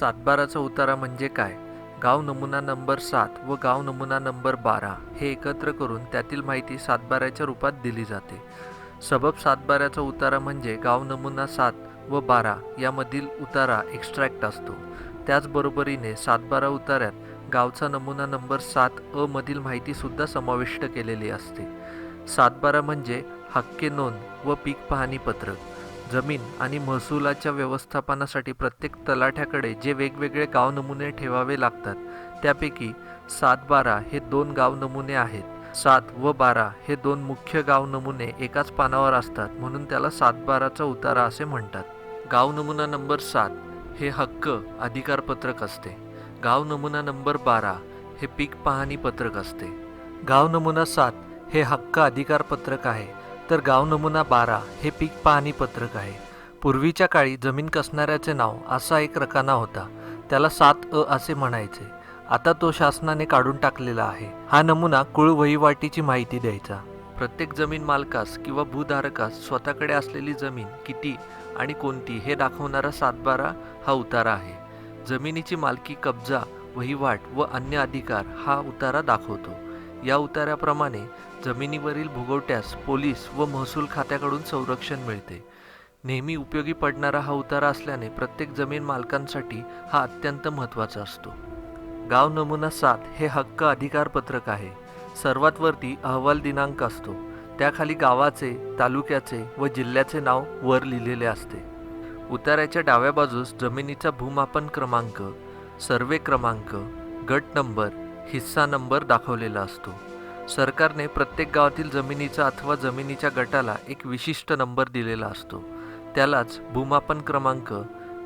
सातबाराचा उतारा म्हणजे काय? गाव नमुना नंबर सात व गाव नमुना नंबर बारा हे एकत्र करून त्यातील माहिती सातबाऱ्याच्या रूपात दिली जाते. सबब सातबाऱ्याचा उतारा म्हणजे गाव नमुना सात व बारा यामधील उतारा एक्स्ट्रॅक्ट असतो. त्याचबरोबरीने सातबारा उताऱ्यात गावचा नमुना नंबर सात अ मधील माहितीसुद्धा समाविष्ट केलेली असते. सातबारा म्हणजे हक्के नोंद व पीक पाहणी पत्रक. जमीन आणि महसुलाच्या व्यवस्थापनासाठी प्रत्येक तलाठ्याकडे जे वेगवेगळे गाव नमुने ठेवावे लागतात त्यापैकी सात बारा हे दोन गाव नमुने आहेत. सात व बारा हे दोन मुख्य गाव नमुने एकाच पानावर असतात म्हणून त्याला सात बाराचा उतारा असे म्हणतात. गाव नमुना नंबर सात हे हक्क अधिकारपत्रक असते. गाव नमुना नंबर बारा हे पीक पाहणी पत्रक असते. गाव नमुना सात हे हक्क अधिकारपत्रक आहे. तर गाव नमुना बारा हे पीक पाहणी पत्रक आहे. पूर्वीच्या काळी जमीन कसणाऱ्याचे नाव असा एक रकाना होता. त्याला सात अ असे म्हणायचे. आता तो शासनाने काढून टाकलेला आहे. हा नमुना कुळ वहिवाटीची माहिती द्यायचा. प्रत्येक जमीन मालकास किंवा भूधारकास स्वतःकडे असलेली जमीन किती आणि कोणती हे दाखवणारा सातबारा हा उतारा आहे. जमिनीची मालकी कब्जा वहिवाट व अन्य अधिकार हा उतारा दाखवतो. या उताऱ्याप्रमाणे जमिनीवरील भुगवट्यास पोलीस व महसूल खात्याकडून संरक्षण मिळते. नेहमी उपयोगी पडणारा हा उतारा असल्याने प्रत्येक जमीन मालकांसाठी हा अत्यंत महत्त्वाचा असतो. गाव नमुना सात हे हक्क अधिकार पत्रक आहे. सर्वात वरती अहवाल दिनांक असतो. त्याखाली गावाचे तालुक्याचे व जिल्ह्याचे नाव वर लिहिलेले असते. उताऱ्याच्या डाव्या बाजूस जमिनीचा भूमापन क्रमांक सर्वे क्रमांक गट नंबर हिस्सा नंबर दाखवलेला असतो. सरकारने प्रत्येक गावातील जमिनीचा अथवा जमिनीच्या गटाला एक विशिष्ट नंबर दिलेला असतो. त्यालाच भूमापन क्रमांक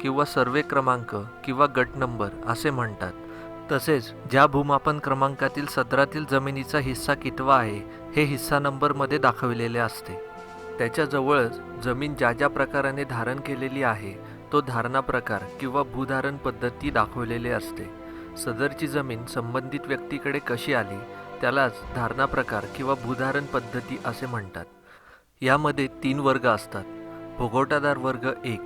किंवा सर्वे क्रमांक किंवा गट नंबर असे म्हणतात. तसेच ज्या भूमापन क्रमांकातील सदरातील जमिनीचा हिस्सा कितवा आहे हे हिस्सा नंबरमध्ये दाखविलेले असते. त्याच्याजवळच जमीन ज्या ज्या प्रकाराने धारण केलेली आहे तो धारणा प्रकार किंवा भूधारण पद्धती दाखवलेली असते. सदरची जमीन संबंधित व्यक्तीकडे कशी आली त्यालाच धारणा प्रकार किंवा भूधारण पद्धती असे म्हणतात. यामध्ये तीन वर्ग असतात. भोगवटादार वर्ग एक.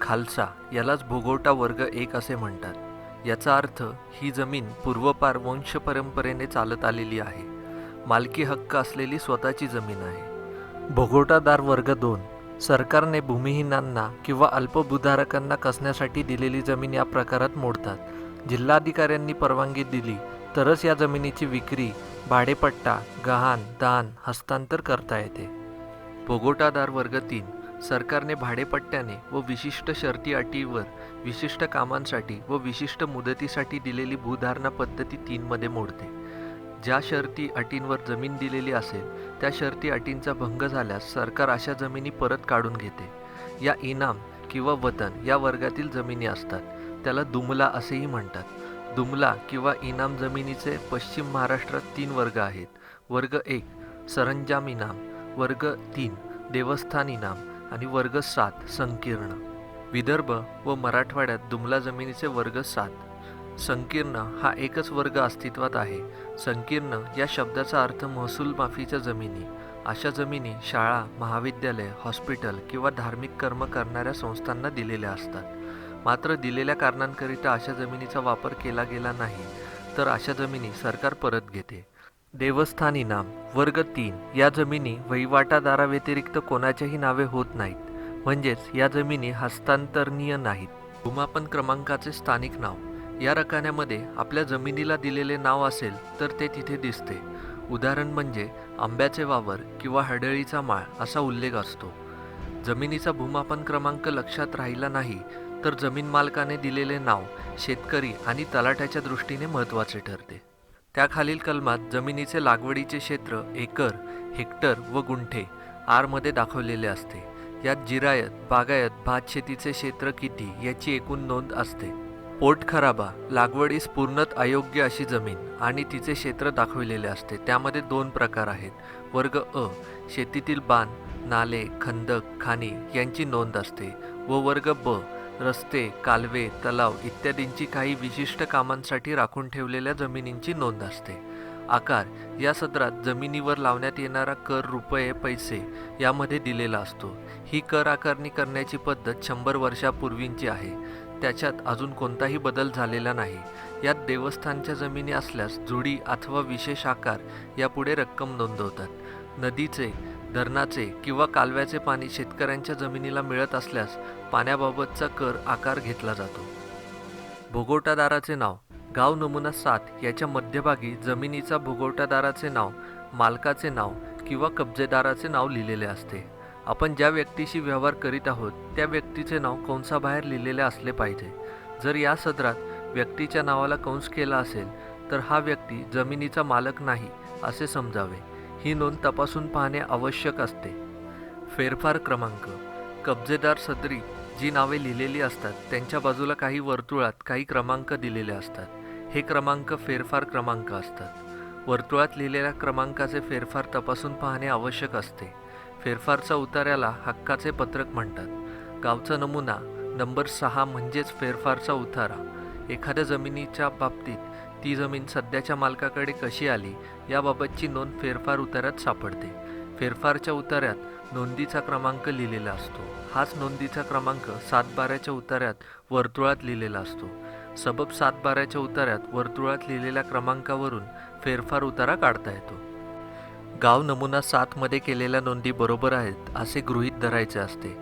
खालसा यालाच भोगवटा वर्ग एक असे म्हणतात. याचा अर्थ ही जमीन पूर्वपार वंश परंपरेने चालत आलेली आहे. मालकी हक्क असलेली स्वतःची जमीन आहे. भोगवटादार वर्ग दोन. सरकारने भूमिहीनांना किंवा अल्पभूधारकांना कसण्यासाठी दिलेली जमीन या प्रकारात मोडतात. जिल्हाधिकाऱ्यांनी परवानगी दिली. तरच या जमिनीची विक्री भाडेपट्टा गहाण दान हस्तांतर करता येते. भोगोटादार वर्ग तीन. सरकारने भाडेपट्ट्याने व विशिष्ट शर्ती अटीवर विशिष्ट कामांसाठी व विशिष्ट मुदतीसाठी दिलेली भूधारणा पद्धती तीनमध्ये मोडते. ज्या शर्ती अटींवर जमीन दिलेली असेल त्या शर्ती अटींचा भंग झाल्यास सरकार अशा जमिनी परत काढून घेते. या इनाम किंवा वतन या वर्गातील जमिनी असतात. त्याला दुमला असेही म्हणतात. दुमला किंवा इनाम जमिनीचे पश्चिम महाराष्ट्रात तीन वर्ग आहेत. वर्ग एक सरंजाम इनाम वर्ग तीन देवस्थान इनाम आणि वर्ग सात संकीर्ण. विदर्भ व मराठवाड्यात दुमला जमिनीचे वर्ग सात. संकीर्ण हा एकच वर्ग अस्तित्वात आहे. संकीर्ण या शब्दाचा अर्थ महसूल माफीच्या जमिनी. अशा जमिनी शाळा महाविद्यालय हॉस्पिटल किंवा धार्मिक कर्म करणाऱ्या संस्थांना दिलेल्या असतात. मात्र दिलेल्या कारणांकरिता अशा जमिनीचा वापर केला गेला नाही तर अशा जमिनी सरकार परत घेते. देवस्थान इनाम वर्ग तीन या जमिनी वहिवाटादाराव्यतिरिक्त कोणाच्याही नावे होत नाहीत. म्हणजेच या जमिनी हस्तांतरणीय नाहीत. भूमापन क्रमांकाचे स्थानिक नाव या रकान्यामध्ये आपल्या जमिनीला दिलेले नाव असेल तर ते तिथे दिसते. उदाहरण म्हणजे आंब्याचे वावर किंवा हडळीचा माळ असा उल्लेख असतो. जमिनीचा भूमापन क्रमांक लक्षात राहिला नाही तर जमीन मालकाने दिलेले नाव शेतकरी आणि तलाठ्याच्या दृष्टीने महत्त्वाचे ठरते. त्याखालील कलमात जमिनीचे लागवडीचे क्षेत्र एकर हेक्टर व गुंठे आरमध्ये दाखवलेले असते. यात जिरायत बागायत भात शेतीचे क्षेत्र किती याची एकूण नोंद असते. पोट खराबा लागवडीस पूर्णत अयोग्य अशी जमीन आणि तिचे क्षेत्र दाखविलेले असते. त्यामध्ये दोन प्रकार आहेत. वर्ग अ शेतीतील बांध नाले खंदक खाणी यांची नोंद असते व वर्ग ब रस्ते कालवे तलाव इत्यादींची काही विशिष्ट कामांसाठी राखून ठेवलेल्या जमिनींची नोंद असते. आकार या सदरात जमिनीवर लावण्यात येणारा कर रुपये पैसे यामध्ये दिलेला असतो. ही कर आकारणी करण्याची पद्धत शंभर वर्षापूर्वींची आहे. त्याच्यात अजून कोणताही बदल झालेला नाही. यात देवस्थानच्या जमिनी असल्यास जुडी अथवा विशेष आकार यापुढे रक्कम नोंदवतात. नदीचे धरणाचे किंवा कालव्याचे पाणी शेतकऱ्यांच्या जमिनीला मिळत असल्यास पाण्याबाबतचा कर आकार घेतला जातो. भोगवटादाराचे नाव गाव नमुना सात याच्या मध्यभागी जमिनीचा भोगवटादाराचे नाव मालकाचे नाव किंवा कब्जेदाराचे नाव लिहिलेले असते. आपण ज्या व्यक्तीशी व्यवहार करीत आहोत त्या व्यक्तीचे नाव कंसाबाहेर लिहिलेले असले पाहिजे. जर या सदरात व्यक्तीच्या नावाला कंस केला असेल तर हा व्यक्ती जमिनीचा मालक नाही असे समजावे. ही नोंद तपासून पाहणे आवश्यक असते. फेरफार क्रमांक कब्जेदार सदरी जी नावे लिहिलेली असतात त्यांच्या बाजूला काही वर्तुळात काही क्रमांक दिलेले असतात. हे क्रमांक फेरफार क्रमांक असतात. वर्तुळात लिहिलेल्या क्रमांकाचे फेरफार तपासून पाहणे आवश्यक असते. फेरफारचा उतार्याला हक्काचे पत्रक म्हणतात. गावचा नमुना नंबर सहा म्हणजेच फेरफारचा उतारा. एखाद्या जमिनीच्या बाबतीत ती जमीन सध्याच्या मालकाकडे कशी आली याबाबतची नोंद फेरफार उतार्यात सापडते. फेरफारच्या उतार्यात नोंदीचा क्रमांक लिहिलेला असतो. हाच नोंदीचा क्रमांक सातबाऱ्याच्या उतार्यात वर्तुळात लिहिलेला असतो. सबब सातबाऱ्याच्या उतार्यात वर्तुळात लिहिलेल्या क्रमांकावरून फेरफार उतारा काढता येतो. गाव नमुना सातमध्ये केलेल्या नोंदी बरोबर आहेत असे गृहीत धरायचे असते.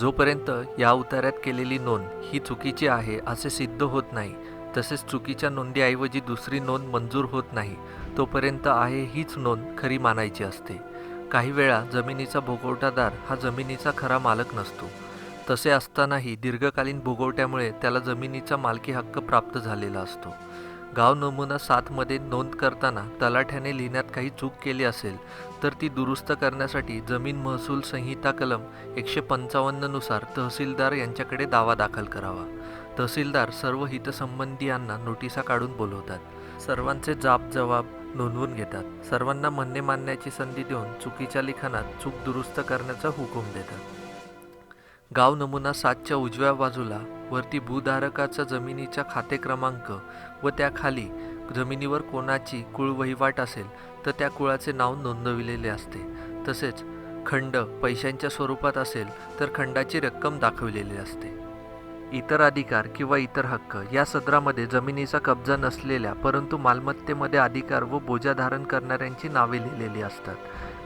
जोपर्यंत या उतार्यात केलेली नोंद ही चुकीची आहे असे सिद्ध होत नाही तसेच चुकीच्या नोंदीऐवजी दुसरी नोंद मंजूर होत नाही तोपर्यंत आहे हीच नोंद खरी मानायची असते. काही वेळा जमिनीचा भोगवटादार हा जमिनीचा खरा मालक नसतो. तसे असतानाही दीर्घकालीन भोगवट्यामुळे त्याला जमिनीचा मालकी हक्क प्राप्त झालेला असतो. गाव नमुना सातमध्ये नोंद करताना तलाठ्याने लिहिण्यात काही चूक केली असेल तर ती दुरुस्त करण्यासाठी जमीन महसूल संहिता कलम एकशे पंचावन्ननुसार तहसीलदार यांच्याकडे दावा दाखल करावा. तहसीलदार सर्व हितसंबंधियांना नोटिसा काढून बोलवतात. सर्वांचे जाब जबाब नोंदवून घेतात. सर्वांना म्हणणे मानण्याची संधी देऊन चुकीच्या लिखाणात चूक दुरुस्त करण्याचा हुकूम देतात. गाव नमुना सातच्या उजव्या बाजूला वरती भूधारकाचा जमिनीचा खाते क्रमांक व त्याखाली जमिनीवर कोणाची कुळ वहिवाट असेल तर त्या कुळाचे नाव नोंदविलेले असते. तसेच खंड पैशांच्या स्वरूपात असेल तर खंडाची रक्कम दाखविलेली असते. इतर अधिकार किंवा इतर हक्क या सदरामध्ये जमिनीचा कब्जा नसलेल्या परंतु मालमत्तेमध्ये अधिकार व बोजा धारण करणाऱ्यांची नावे लिहिलेली असतात.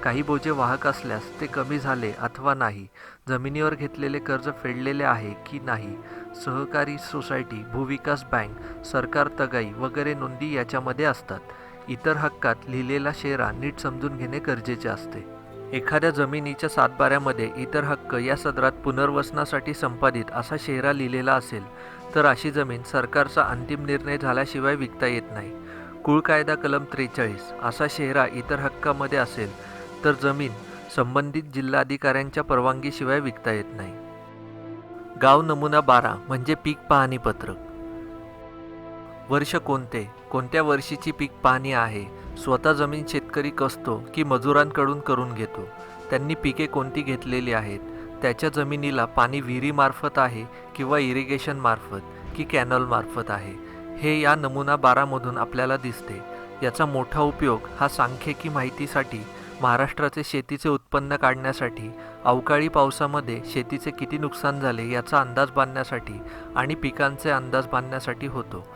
काही बोजे वाहक असल्यास ते कमी झाले अथवा नाही जमिनीवर घेतलेले कर्ज फेडलेले आहे की नाही सहकारी सोसायटी भूविकास बँक सरकार तगाई वगैरे नोंदी याच्यामध्ये असतात. इतर हक्कात लिहिलेला शेरा नीट समजून घेणे गरजेचे असते. एखाद्या जमिनीच्या सातबाऱ्यामध्ये इतर हक्क या सदरात पुनर्वसनासाठी संपादित असा शेरा लिहिलेला असेल तर अशी जमीन सरकारचा अंतिम निर्णय झाल्याशिवाय विकता येत नाही. कुळ कायदा कलम त्रेचाळीस असा शेरा इतर हक्कामध्ये असेल तर जमीन संबंधित जिल्हाधिकाऱ्यांच्या परवानगीशिवाय विकता येत नाही. गाव नमुना बारा म्हणजे पीक पाहणी पत्रक. वर्ष कोणते? कोणत्या वर्षीची पीक पाहणी आहे? स्वतः जमीन शेतकरी कसतो की मजुरांकडून करून घेतो? त्यांनी पिके कोणती घेतलेली आहेत? त्याच्या जमिनीला पाणी विहिरीमार्फत आहे किंवा इरिगेशनमार्फत की कॅनलमार्फत आहे? हे या नमुना बारामधून आपल्याला दिसते. याचा मोठा उपयोग हा सांख्यिकी माहितीसाठी महाराष्ट्राचे शेतीचे उत्पन्न काढण्यासाठी अवकाळी पावसामध्ये शेतीचे किती नुकसान झाले याचा अंदाज बांधण्यासाठी आणि पिकांचे अंदाज बांधण्यासाठी होतो.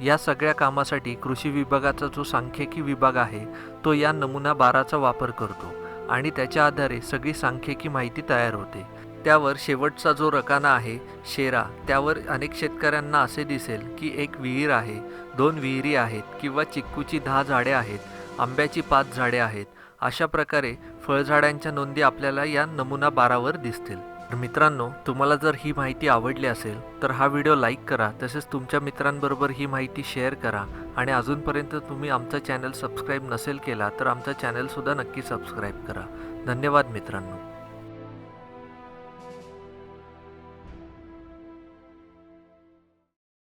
या सगळ्या कामासाठी कृषी विभागाचा जो सांख्यिकी विभाग आहे तो या नमुना बाराचा वापर करतो आणि त्याच्या आधारे सगळी सांख्यिकी माहिती तयार होते. त्यावर शेवटचा जो रकाना आहे शेरा त्यावर अनेक शेतकऱ्यांना असे दिसेल की एक विहीर आहे दोन विहिरी आहेत किंवा चिक्कूची दहा झाडे आहेत आंब्याची पाच झाडे आहेत अशा प्रकारे फळझाडांच्या नोंदी आपल्याला या नमुना बारावर दिसतील. तर मित्रांनो तुम्हाला जर ही माहिती आवडली असेल तर हा व्हिडिओ लाईक करा तसेच तुमच्या मित्रांबरोबर ही माहिती शेअर करा आणि अजूनपर्यंत तुम्ही आमचा चॅनल सबस्क्राईब नसेल केला तर आमचा चॅनलसुद्धा नक्की सबस्क्राईब करा. धन्यवाद मित्रांनो.